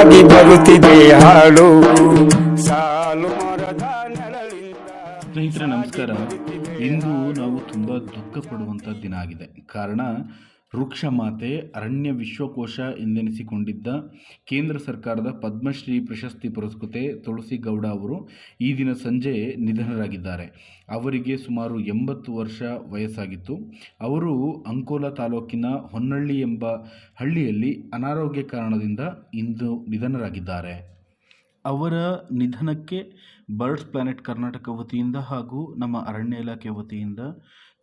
ಸಾಗಿ ಬರುತ್ತಿದೆ ಹಾಡು. ಸಾಲು ಸ್ನೇಹಿತರೆ ನಮಸ್ಕಾರ. ಇಂದು ನಾವು ತುಂಬ ದುಃಖ ಪಡುವಂಥ ದಿನ ಆಗಿದೆ. ಕಾರಣ ವೃಕ್ಷ ಮಾತೆ ಅರಣ್ಯ ವಿಶ್ವಕೋಶ ಎಂದೆನಿಸಿಕೊಂಡಿದ್ದ ಕೇಂದ್ರ ಸರ್ಕಾರದ ಪದ್ಮಶ್ರೀ ಪ್ರಶಸ್ತಿ ಪುರಸ್ಕೃತೆ ತುಳಸಿ ಗೌಡ ಅವರು ಈ ದಿನ ಸಂಜೆ ನಿಧನರಾಗಿದ್ದಾರೆ. ಅವರಿಗೆ ಸುಮಾರು ಎಂಬತ್ತು ವರ್ಷ ವಯಸ್ಸಾಗಿತ್ತು. ಅವರು ಅಂಕೋಲಾ ತಾಲೂಕಿನ ಹೊನ್ನಳ್ಳಿ ಎಂಬ ಹಳ್ಳಿಯಲ್ಲಿ ಅನಾರೋಗ್ಯ ಕಾರಣದಿಂದ ಇಂದು ನಿಧನರಾಗಿದ್ದಾರೆ. ಅವರ ನಿಧನಕ್ಕೆ ಬರ್ಡ್ಸ್ ಪ್ಲಾನೆಟ್ ಕರ್ನಾಟಕ ವತಿಯಿಂದ ಹಾಗೂ ನಮ್ಮ ಅರಣ್ಯ ಇಲಾಖೆ ವತಿಯಿಂದ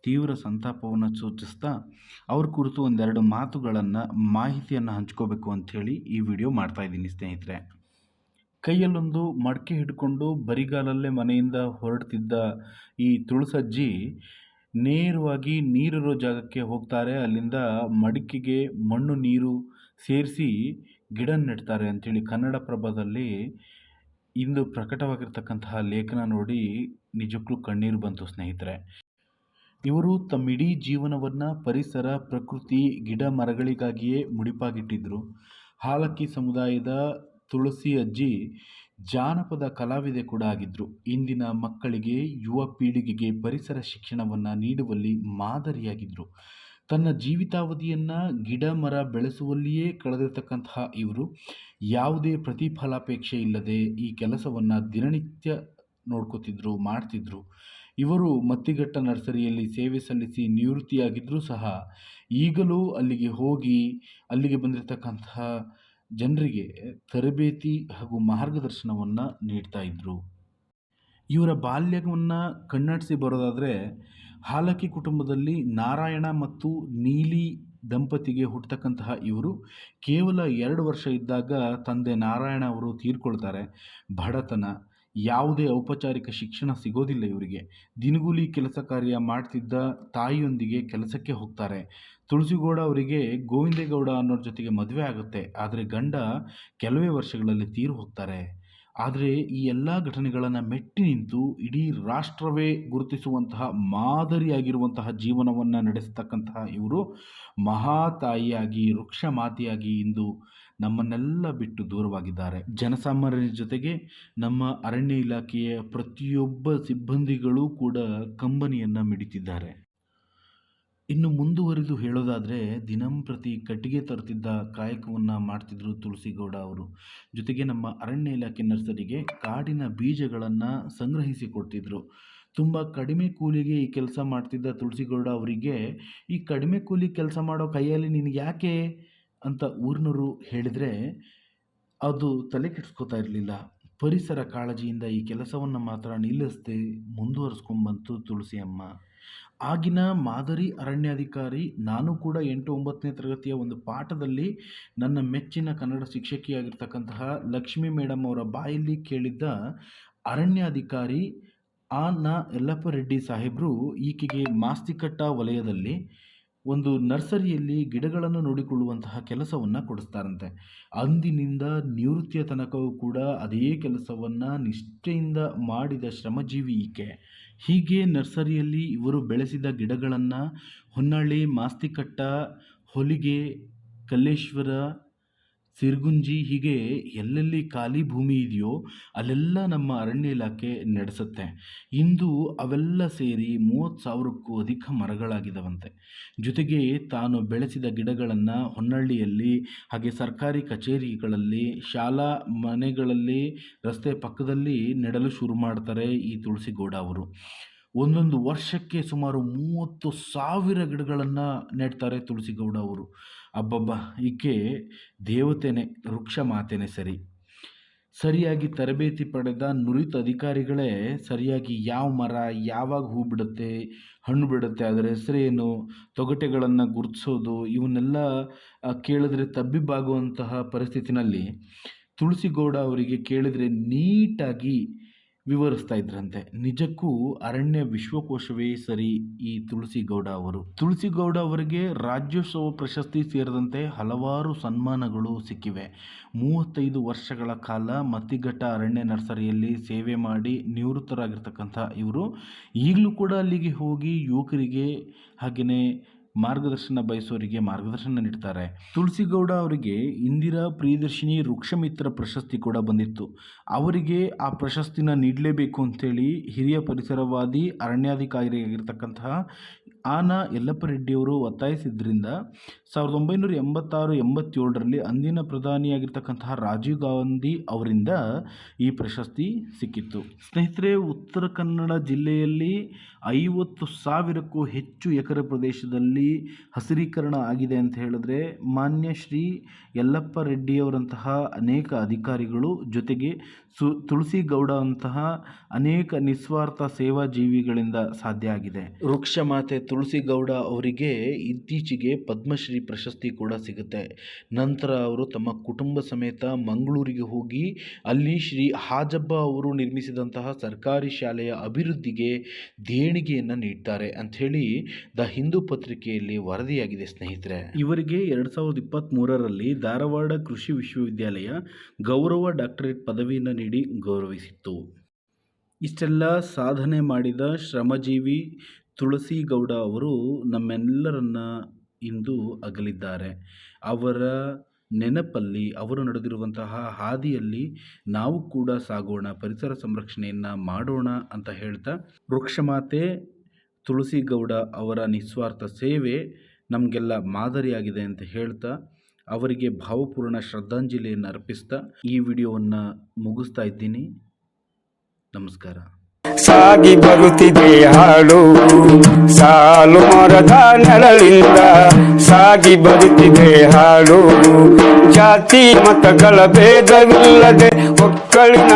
ತೀವ್ರ ಸಂತಾಪವನ್ನು ಸೂಚಿಸ್ತಾ ಅವ್ರ ಕುರಿತು ಒಂದೆರಡು ಮಾತುಗಳನ್ನು, ಮಾಹಿತಿಯನ್ನು ಹಂಚ್ಕೋಬೇಕು ಅಂಥೇಳಿ ಈ ವಿಡಿಯೋ ಮಾಡ್ತಾ ಇದ್ದೀನಿ ಸ್ನೇಹಿತರೆ. ಕೈಯಲ್ಲೊಂದು ಮಡಕೆ ಹಿಡ್ಕೊಂಡು ಬರಿಗಾಲಲ್ಲೇ ಮನೆಯಿಂದ ಹೊರಡ್ತಿದ್ದ ಈ ತುಳಸಜ್ಜಿ ನೇರವಾಗಿ ನೀರಿರೋ ಜಾಗಕ್ಕೆ ಹೋಗ್ತಾರೆ. ಅಲ್ಲಿಂದ ಮಡಿಕೆಗೆ ಮಣ್ಣು, ನೀರು ಸೇರಿಸಿ ಗಿಡ ನೆಡ್ತಾರೆ ಅಂಥೇಳಿ ಕನ್ನಡಪ್ರಭದಲ್ಲಿ ಇಂದು ಪ್ರಕಟವಾಗಿರ್ತಕ್ಕಂತಹ ಲೇಖನ ನೋಡಿ ನಿಜಕ್ಕೂ ಕಣ್ಣೀರು ಬಂತು ಸ್ನೇಹಿತರೆ. ಇವರು ತಮ್ಮಿಡೀ ಜೀವನವನ್ನು ಪರಿಸರ, ಪ್ರಕೃತಿ, ಗಿಡ ಮರಗಳಿಗಾಗಿಯೇ ಮುಡಿಪಾಗಿಟ್ಟಿದ್ದರು ಹಾಲಕ್ಕಿ ಸಮುದಾಯದ ತುಳಸಿ ಅಜ್ಜಿ ಜಾನಪದ ಕಲಾವಿದೆ ಕೂಡ ಆಗಿದ್ದರು ಇಂದಿನ ಮಕ್ಕಳಿಗೆ, ಯುವ ಪೀಳಿಗೆಗೆ ಪರಿಸರ ಶಿಕ್ಷಣವನ್ನು ನೀಡುವಲ್ಲಿ ಮಾದರಿಯಾಗಿದ್ದರು ತನ್ನ ಜೀವಿತಾವಧಿಯನ್ನು ಗಿಡ ಮರ ಬೆಳೆಸುವಲ್ಲಿಯೇ ಕಳೆದಿರತಕ್ಕಂತಹ ಇವರು, ಯಾವುದೇ ಪ್ರತಿಫಲಾಪೇಕ್ಷೆ ಇಲ್ಲದೆ ಈ ಕೆಲಸವನ್ನು ದಿನನಿತ್ಯ ನೋಡ್ಕೋತಿದ್ರು, ಮಾಡ್ತಿದ್ರು. ಇವರು ಮತ್ತಿಗಟ್ಟ ನರ್ಸರಿಯಲ್ಲಿ ಸೇವೆ ಸಲ್ಲಿಸಿ ನಿವೃತ್ತಿಯಾಗಿದ್ದರೂ ಸಹ ಈಗಲೂ ಅಲ್ಲಿಗೆ ಹೋಗಿ ಅಲ್ಲಿಗೆ ಬಂದಿರತಕ್ಕಂತಹ ಜನರಿಗೆ ತರಬೇತಿ ಹಾಗೂ ಮಾರ್ಗದರ್ಶನವನ್ನು ನೀಡ್ತಾ ಇದ್ದರು ಇವರ ಬಾಲ್ಯವನ್ನು ಕಣ್ಣಾಡಿಸಿ ಬರೋದಾದರೆ ಹಾಲಕ್ಕಿ ಕುಟುಂಬದಲ್ಲಿ ನಾರಾಯಣ ಮತ್ತು ನೀಲಿ ದಂಪತಿಗೆ ಹುಟ್ಟತಕ್ಕಂತಹ ಇವರು ಕೇವಲ ಎರಡು ವರ್ಷ ಇದ್ದಾಗ ತಂದೆ ನಾರಾಯಣ ಅವರು ತೀರ್ಕೊಳ್ತಾರೆ. ಬಡತನ ಯಾವುದೇ ಔಪಚಾರಿಕ ಶಿಕ್ಷಣ ಸಿಗೋದಿಲ್ಲ ಇವರಿಗೆ. ದಿನಗೂಲಿ ಕೆಲಸ ಕಾರ್ಯ ಮಾಡ್ತಿದ್ದ ತಾಯಿಯೊಂದಿಗೆ ಕೆಲಸಕ್ಕೆ ಹೋಗ್ತಾರೆ. ತುಳಸಿಗೌಡ ಅವರಿಗೆ ಗೋವಿಂದೇಗೌಡ ಅನ್ನೋರ ಜೊತೆಗೆ ಮದುವೆ ಆಗುತ್ತೆ. ಆದರೆ ಗಂಡ ಕೆಲವೇ ವರ್ಷಗಳಲ್ಲಿ ತೀರು ಹೋಗ್ತಾರೆ. ಆದರೆ ಈ ಎಲ್ಲ ಘಟನೆಗಳನ್ನು ಮೆಟ್ಟಿ ನಿಂತು ಇಡೀ ರಾಷ್ಟ್ರವೇ ಗುರುತಿಸುವಂತಹ ಮಾದರಿಯಾಗಿರುವಂತಹ ಜೀವನವನ್ನು ನಡೆಸ್ತಕ್ಕಂತಹ ಇವರು ಮಹಾತಾಯಿಯಾಗಿ ವೃಕ್ಷ ಮಾತೆಯಾಗಿ ಇಂದು ನಮ್ಮನ್ನೆಲ್ಲ ಬಿಟ್ಟು ದೂರವಾಗಿದ್ದಾರೆ. ಜನಸಾಮಾನ್ಯರ ಜೊತೆಗೆ ನಮ್ಮ ಅರಣ್ಯ ಇಲಾಖೆಯ ಪ್ರತಿಯೊಬ್ಬ ಸಿಬ್ಬಂದಿಗಳು ಕೂಡ ಕಂಬನಿಯನ್ನು ಮಿಡಿತಿದ್ದಾರೆ. ಇನ್ನು ಮುಂದುವರಿದು ಹೇಳೋದಾದರೆ ದಿನಂಪ್ರತಿ ಕಟ್ಟಿಗೆ ತರುತ್ತಿದ್ದ ಕಾಯಕವನ್ನು ಮಾಡ್ತಿದ್ರು ತುಳಸಿಗೌಡ ಅವರು. ಜೊತೆಗೆ ನಮ್ಮ ಅರಣ್ಯ ಇಲಾಖೆ ನರ್ಸರಿಗೆ ಕಾಡಿನ ಬೀಜಗಳನ್ನು ಸಂಗ್ರಹಿಸಿ ಕೊಡ್ತಿದ್ರು. ತುಂಬ ಕಡಿಮೆ ಕೂಲಿಗೆ ಈ ಕೆಲಸ ಮಾಡ್ತಿದ್ದ ತುಳಸಿಗೌಡ ಅವರಿಗೆ, ಈ ಕಡಿಮೆ ಕೂಲಿ ಕೆಲಸ ಮಾಡೋ ಕೈಯಲ್ಲಿ ನಿನಗೆ ಯಾಕೆ ಅಂತ ಊರಿನವರು ಹೇಳಿದರೆ, ಅದು ತಲೆ ಕೆಡಿಸ್ಕೋತಾ ಇರಲಿಲ್ಲ. ಪರಿಸರ ಕಾಳಜಿಯಿಂದ ಈ ಕೆಲಸವನ್ನು ಮಾತ್ರ ನಿಲ್ಲಿಸದೆ ಮುಂದುವರಿಸ್ಕೊಂಡ್ಬಂತು ತುಳಸಿ ಅಮ್ಮ ಆಗಿನ ಮಾದರಿ ಅರಣ್ಯಾಧಿಕಾರಿ, ನಾನು ಕೂಡ ಎಂಟು ಒಂಬತ್ತನೇ ತರಗತಿಯ ಒಂದು ಪಾಠದಲ್ಲಿ ನನ್ನ ಮೆಚ್ಚಿನ ಕನ್ನಡ ಶಿಕ್ಷಕಿಯಾಗಿರ್ತಕ್ಕಂತಹ ಲಕ್ಷ್ಮೀ ಮೇಡಮ್ ಅವರ ಬಾಯಲ್ಲಿ ಕೇಳಿದ್ದ ಅರಣ್ಯಾಧಿಕಾರಿ ಆ ನ ಯಲ್ಲಪ್ಪ ರೆಡ್ಡಿ ಸಾಹೇಬರು ಈಕೆಗೆ ಮಾಸ್ತಿಕಟ್ಟ ವಲಯದಲ್ಲಿ ಒಂದು ನರ್ಸರಿಯಲ್ಲಿ ಗಿಡಗಳನ್ನು ನೋಡಿಕೊಳ್ಳುವಂತಹ ಕೆಲಸವನ್ನು ಕೊಡಿಸ್ತಾರಂತೆ. ಅಂದಿನಿಂದ ನಿವೃತ್ತಿಯ ತನಕವೂ ಕೂಡ ಅದೇ ಕೆಲಸವನ್ನು ನಿಷ್ಠೆಯಿಂದ ಮಾಡಿದ ಶ್ರಮಜೀವಿ ಈಕೆ. ಹೀಗೆ ನರ್ಸರಿಯಲ್ಲಿ ಇವರು ಬೆಳೆಸಿದ ಗಿಡಗಳನ್ನು ಹೊನ್ನಾಳಿ, ಮಾಸ್ತಿಕಟ್ಟ, ಹೊಲಿಗೆ, ಕಲ್ಲೇಶ್ವರ ಸಿರ್ಗುಂಜಿ ಹೀಗೆ ಎಲ್ಲೆಲ್ಲಿ ಖಾಲಿ ಭೂಮಿ ಇದೆಯೋ ಅಲ್ಲೆಲ್ಲ ನಮ್ಮ ಅರಣ್ಯ ಇಲಾಖೆ ನಡೆಸುತ್ತೆ. ಇಂದು ಅವೆಲ್ಲ ಸೇರಿ ಮೂವತ್ತು ಸಾವಿರಕ್ಕೂ ಅಧಿಕ ಮರಗಳಾಗಿದವಂತೆ. ಜೊತೆಗೆ ತಾನು ಬೆಳೆಸಿದ ಗಿಡಗಳನ್ನು ಹೊನ್ನಳ್ಳಿಯಲ್ಲಿ ಹಾಗೆ ಸರ್ಕಾರಿ ಕಚೇರಿಗಳಲ್ಲಿ, ಶಾಲಾ ಮನೆಗಳಲ್ಲಿ, ರಸ್ತೆ ಪಕ್ಕದಲ್ಲಿ ನೆಡಲು ಶುರು ಮಾಡ್ತಾರೆ ಈ ತುಳಸಿಗೌಡ ಅವರು. ಒಂದೊಂದು ವರ್ಷಕ್ಕೆ ಸುಮಾರು ಮೂವತ್ತು ಸಾವಿರ ಗಿಡಗಳನ್ನು ನೆಡ್ತಾರೆ ತುಳಸಿಗೌಡ ಅವರು. ಅಬ್ಬಬ್ಬ, ಈಕೆ ದೇವತೆನೇ, ವೃಕ್ಷ ಮಾತೆನೇ ಸರಿ. ಸರಿಯಾಗಿ ತರಬೇತಿ ಪಡೆದ ನುರಿತ ಅಧಿಕಾರಿಗಳೇ ಸರಿಯಾಗಿ ಯಾವ ಮರ, ಯಾವಾಗ ಹೂ ಬಿಡುತ್ತೆ, ಹಣ್ಣು ಬಿಡುತ್ತೆ, ಅದರ ಹೆಸರೇನು, ತೊಗಟೆಗಳನ್ನು ಗುರುತಿಸೋದು, ಇವನ್ನೆಲ್ಲ ಕೇಳಿದ್ರೆ ತಬ್ಬಿಬ್ಬಾಗುವಂತಹ ಪರಿಸ್ಥಿತಿನಲ್ಲಿ ತುಳಸಿಗೌಡ ಅವರಿಗೆ ಕೇಳಿದರೆ ನೀಟಾಗಿ ವಿವರಿಸ್ತಾ ಇದ್ರಂತೆ. ನಿಜಕ್ಕೂ ಅರಣ್ಯ ವಿಶ್ವಕೋಶವೇ ಸರಿ ಈ ತುಳಸಿಗೌಡ ಅವರು? ತುಳಸಿಗೌಡ ಅವರಿಗೆ ರಾಜ್ಯೋತ್ಸವ ಪ್ರಶಸ್ತಿ ಸೇರಿದಂತೆ ಹಲವಾರು ಸನ್ಮಾನಗಳು ಸಿಕ್ಕಿವೆ. ಮೂವತ್ತೈದು ವರ್ಷಗಳ ಕಾಲ ಮತ್ತಿಘಟ್ಟ ಅರಣ್ಯ ನರ್ಸರಿಯಲ್ಲಿ ಸೇವೆ ಮಾಡಿ ನಿವೃತ್ತರಾಗಿರ್ತಕ್ಕಂಥ ಇವರು ಈಗಲೂ ಕೂಡ ಅಲ್ಲಿಗೆ ಹೋಗಿ ಯುವಕರಿಗೆ ಹಾಗೆಯೇ ಮಾರ್ಗದರ್ಶನ ಬಯಸೋರಿಗೆ ಮಾರ್ಗದರ್ಶನ ನೀಡ್ತಾರೆ. ತುಳಸಿಗೌಡ ಅವರಿಗೆ ಇಂದಿರಾ ಪ್ರಿಯದರ್ಶಿನಿ ವೃಕ್ಷಮಿತ್ರ ಪ್ರಶಸ್ತಿ ಕೂಡ ಬಂದಿತ್ತು. ಅವರಿಗೆ ಆ ಪ್ರಶಸ್ತಿನ ನೀಡಲೇಬೇಕು ಅಂತೇಳಿ ಹಿರಿಯ ಪರಿಸರವಾದಿ ಅರಣ್ಯಾಧಿಕಾರಿಯಾಗಿರ್ತಕ್ಕಂತಹ ಆನ ಯಲ್ಲಪ್ಪ ರೆಡ್ಡಿಯವರು ಒತ್ತಾಯಿಸಿದ್ರಿಂದ ಸಾವಿರದ ಒಂಬೈನೂರ ಎಂಬತ್ತಾರು, ಎಂಬತ್ತೇಳರಲ್ಲಿ ಅಂದಿನ ಪ್ರಧಾನಿಯಾಗಿರ್ತಕ್ಕಂತಹ ರಾಜೀವ್ ಗಾಂಧಿ ಅವರಿಂದ ಈ ಪ್ರಶಸ್ತಿ ಸಿಕ್ಕಿತ್ತು. ಸ್ನೇಹಿತರೆ, ಉತ್ತರ ಕನ್ನಡ ಜಿಲ್ಲೆಯಲ್ಲಿ ಐವತ್ತು ಸಾವಿರಕ್ಕೂ ಹೆಚ್ಚು ಎಕರೆ ಪ್ರದೇಶದಲ್ಲಿ ಹಸಿರೀಕರಣ ಆಗಿದೆ ಅಂತ ಹೇಳಿದ್ರೆ ಮಾನ್ಯ ಶ್ರೀ ಯಲ್ಲಪ್ಪ ರೆಡ್ಡಿಯವರಂತಹ ಅನೇಕ ಅಧಿಕಾರಿಗಳು ಜೊತೆಗೆ ಸು ತುಳಸಿ ಗೌಡ ಅಂತಹ ಅನೇಕ ನಿಸ್ವಾರ್ಥ ಸೇವಾ ಜೀವಿಗಳಿಂದ ಸಾಧ್ಯ ಆಗಿದೆ. ವೃಕ್ಷ ಮಾತೆ ಗೌಡ ಅವರಿಗೆ ಇತ್ತೀಚೆಗೆ ಪದ್ಮಶ್ರೀ ಪ್ರಶಸ್ತಿ ಕೂಡ ಸಿಗುತ್ತೆ. ನಂತರ ಅವರು ತಮ್ಮ ಕುಟುಂಬ ಸಮೇತ ಮಂಗಳೂರಿಗೆ ಹೋಗಿ ಅಲ್ಲಿ ಶ್ರೀ ಹಾಜಬ್ಬ ಅವರು ನಿರ್ಮಿಸಿದಂತಹ ಸರ್ಕಾರಿ ಶಾಲೆಯ ಅಭಿವೃದ್ಧಿಗೆ ದೇಣಿಗೆಯನ್ನು ನೀಡ್ತಾರೆ ಅಂಥೇಳಿ ದ ಹಿಂದೂ ಪತ್ರಿಕೆಯಲ್ಲಿ ವರದಿಯಾಗಿದೆ ಸ್ನೇಹಿತರೆ. ಇವರಿಗೆ ಎರಡು ಸಾವಿರದ ಇಪ್ಪತ್ತ್ಮೂರರಲ್ಲಿ ಧಾರವಾಡ ಕೃಷಿ ವಿಶ್ವವಿದ್ಯಾಲಯ ಗೌರವ ಡಾಕ್ಟರೇಟ್ ಪದವಿಯನ್ನು ನೀಡಿ ಗೌರವಿಸಿತ್ತು. ಇಷ್ಟೆಲ್ಲ ಸಾಧನೆ ಮಾಡಿದ ಶ್ರಮಜೀವಿ ತುಳಸಿ ಗೌಡ ಅವರು ನಮ್ಮೆಲ್ಲರನ್ನ ಇಂದು ಅಗಲಿದ್ದಾರೆ. ಅವರ ನೆನಪಲ್ಲಿ, ಅವರು ನಡೆದಿರುವಂತಹ ಹಾದಿಯಲ್ಲಿ ನಾವು ಕೂಡ ಸಾಗೋಣ, ಪರಿಸರ ಸಂರಕ್ಷಣೆಯನ್ನು ಮಾಡೋಣ ಅಂತ ಹೇಳ್ತಾ ವೃಕ್ಷಮಾತೆ ತುಳಸಿ ಗೌಡ ಅವರ ನಿಸ್ವಾರ್ಥ ಸೇವೆ ನಮಗೆಲ್ಲ ಮಾದರಿಯಾಗಿದೆ ಅಂತ ಹೇಳ್ತಾ ಅವರಿಗೆ ಭಾವಪೂರ್ಣ ಶ್ರದ್ಧಾಂಜಲಿಯನ್ನು ಅರ್ಪಿಸ್ತಾ ಈ ವಿಡಿಯೋವನ್ನು ಮುಗಿಸ್ತಾ ಇದ್ದೀನಿ. ನಮಸ್ಕಾರ. ಸಾಗಿ ಬರುತ್ತಿದೆ ಹಾಡು. ಸಾಲು ಮರದ ನೆರಳಿಂದ ಸಾಗಿ ಬರುತ್ತಿದೆ ಹಾಡು. ಜಾತಿ ಮತಗಳ ಭೇದವಿಲ್ಲದೆ ಒಕ್ಕಳಿನ